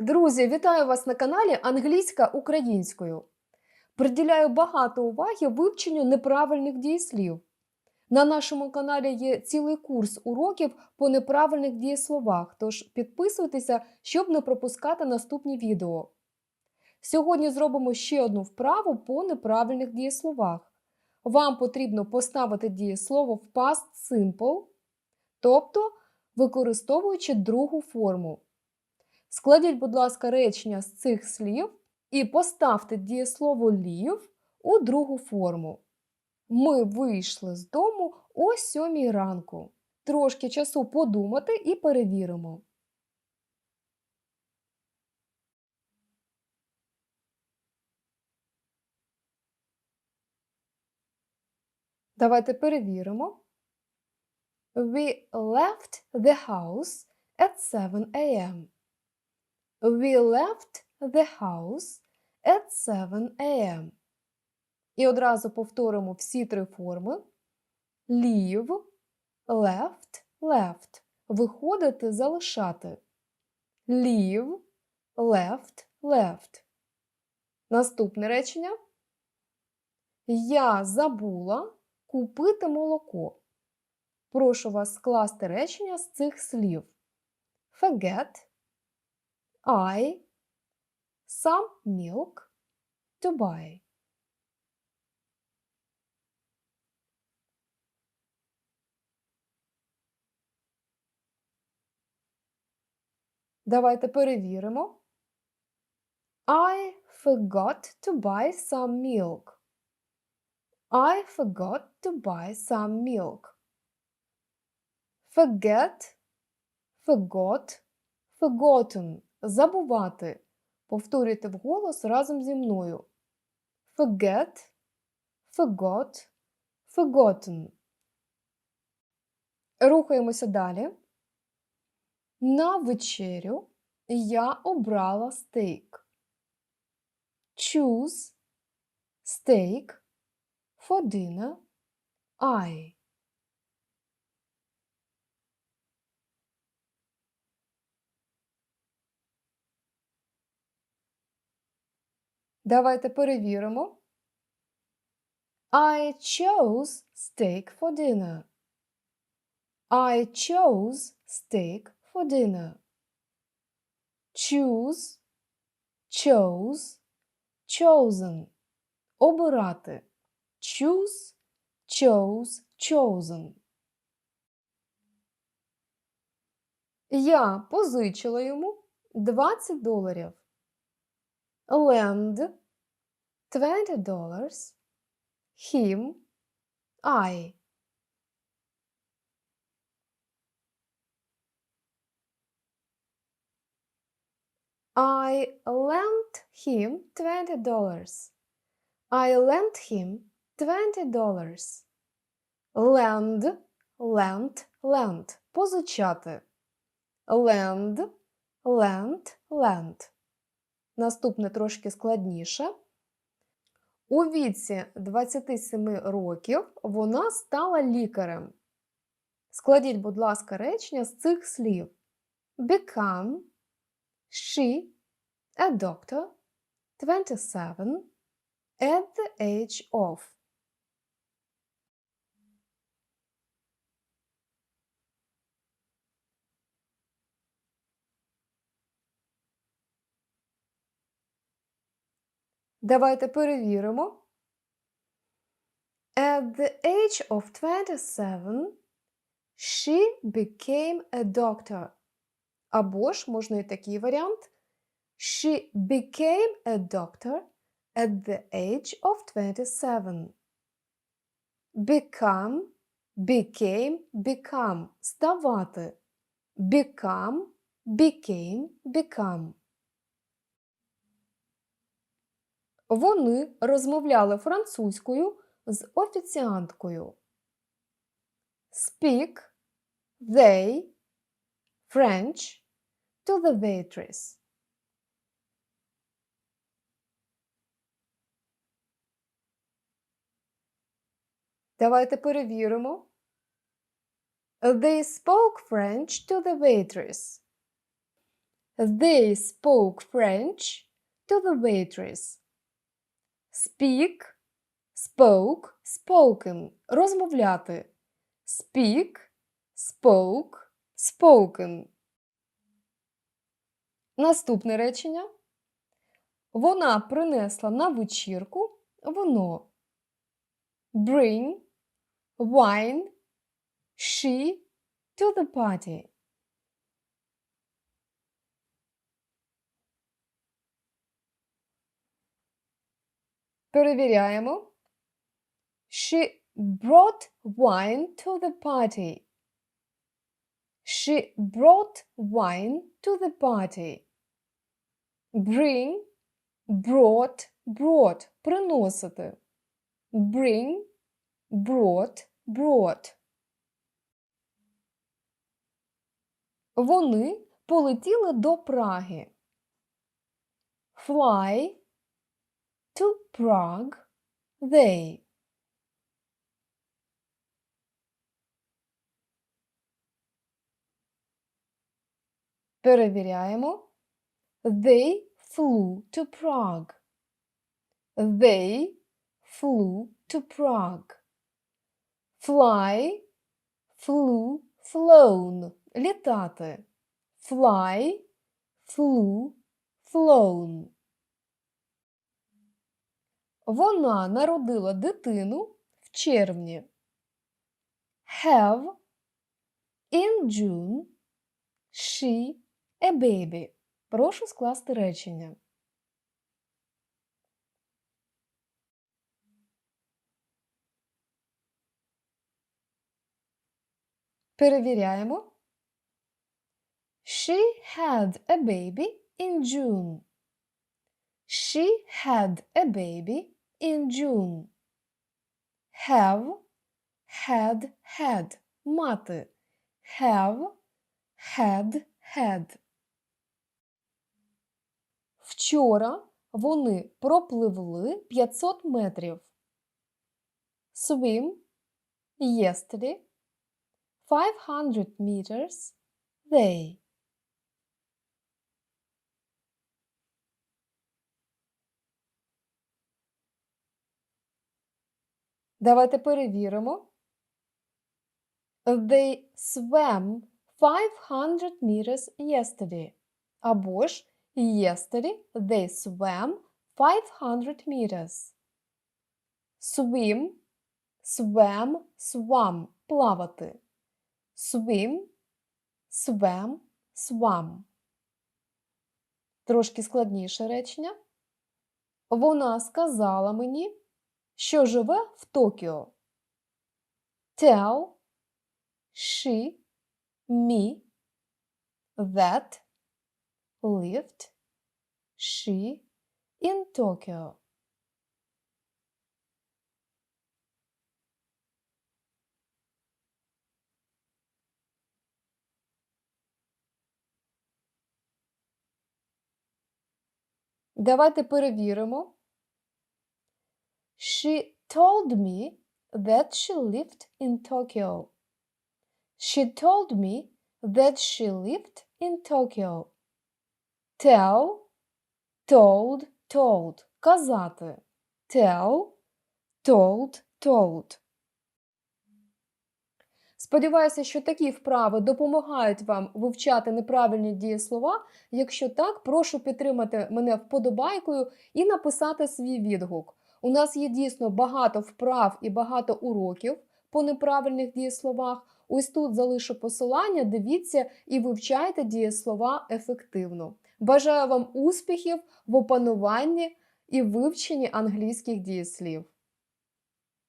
Друзі, вітаю вас на каналі Англійська українською. Приділяю багато уваги вивченню неправильних дієслів. На нашому каналі є цілий курс уроків по неправильних дієсловах, тож підписуйтеся, щоб не пропускати наступні відео. Сьогодні зробимо ще одну вправу по неправильних дієсловах. Вам потрібно поставити дієслово в past simple, тобто використовуючи другу форму. Складіть, будь ласка, речення з цих слів і поставте дієслово лів у другу форму. Ми вийшли з дому о сьомій ранку. Трошки часу подумати і перевіримо. Давайте перевіримо. We left the house at 7 a.m. We left the house at 7 a.m. І одразу повторимо всі три форми. Leave, left, left. Виходити, залишати. Leave, left, left. Наступне речення. Я забула купити молоко. Прошу вас скласти речення з цих слів. Forget, I, some milk, to buy. Давайте перевіримо. I forgot to buy some milk. I forgot to buy some milk. Forget, forgot, forgotten. Забувати. Повторюйте вголос разом зі мною. Forget, forgot, forgotten. Рухаємося далі. На вечерю я обрала стейк. Choose steak for dinner I. Давайте перевіримо. I chose steak for dinner. I chose steak for dinner. Choose, chose, chosen. Обирати. Choose, chose, chosen. Я позичила йому 20 доларів. Lend $20 dollars. Him I. I lent him $20 dollars. I lent him $20 dollars. Lend, lent, lent. Позичати. Lend, lent, lent. Наступне трошки складніше. У віці 27 років вона стала лікарем. Складіть, будь ласка, речення з цих слів: Become, she, a doctor, 27, at the age of. Давайте перевіримо. At the age of 27, she became a doctor. Або ж можна і такий варіант. She became a doctor at the age of 27. Become, became, become. Ставати. Become, became, become. Вони розмовляли французькою з офіціанткою. Speak, they, French to the waitress. Давайте перевіримо. They spoke French to the waitress. They spoke French to the waitress. Speak, spoke, spoken. Розмовляти. Speak, spoke, spoken. Наступне речення. Вона принесла на вечірку вино. Bring wine she to the party. Перевіряємо. She brought wine to the party. She brought wine to the party. Bring, brought, brought. Приносити. Bring, brought, brought. Вони полетіли до Праги. Fly to Prague they. Перевіряємо. They flew to Prague. They flew to Prague. Fly, flew, flown. Літати. Fly, flew, flown. Вона народила дитину в червні. Have in June she a baby. Прошу скласти речення. Перевіряємо. She had a baby in June. She had a baby in June. Have, had, had. Мати. Have, had, had. Вчора вони пропливли 500 метрів. Swim yesterday 500 meters they. Давайте перевіримо. They swam 500 meters yesterday. Або ж yesterday they swam 500 meters. Swim, swam, swam – плавати. Swim, swam, swam. Трошки складніше речення. Вона сказала мені, що живе в Токіо. Tell she me that lived she in Tokyo. Давайте перевіримо. She told me that she lived in Tokyo. She told me that she lived in Tokyo. Tell, told, told. Казати. Tell, told, told. Сподіваюся, що такі вправи допомагають вам вивчати неправильні дієслова. Якщо так, прошу підтримати мене вподобайкою і написати свій відгук. У нас є дійсно багато вправ і багато уроків по неправильних дієсловах. Ось тут залишу посилання, дивіться і вивчайте дієслова ефективно. Бажаю вам успіхів в опануванні і вивченні англійських дієслів.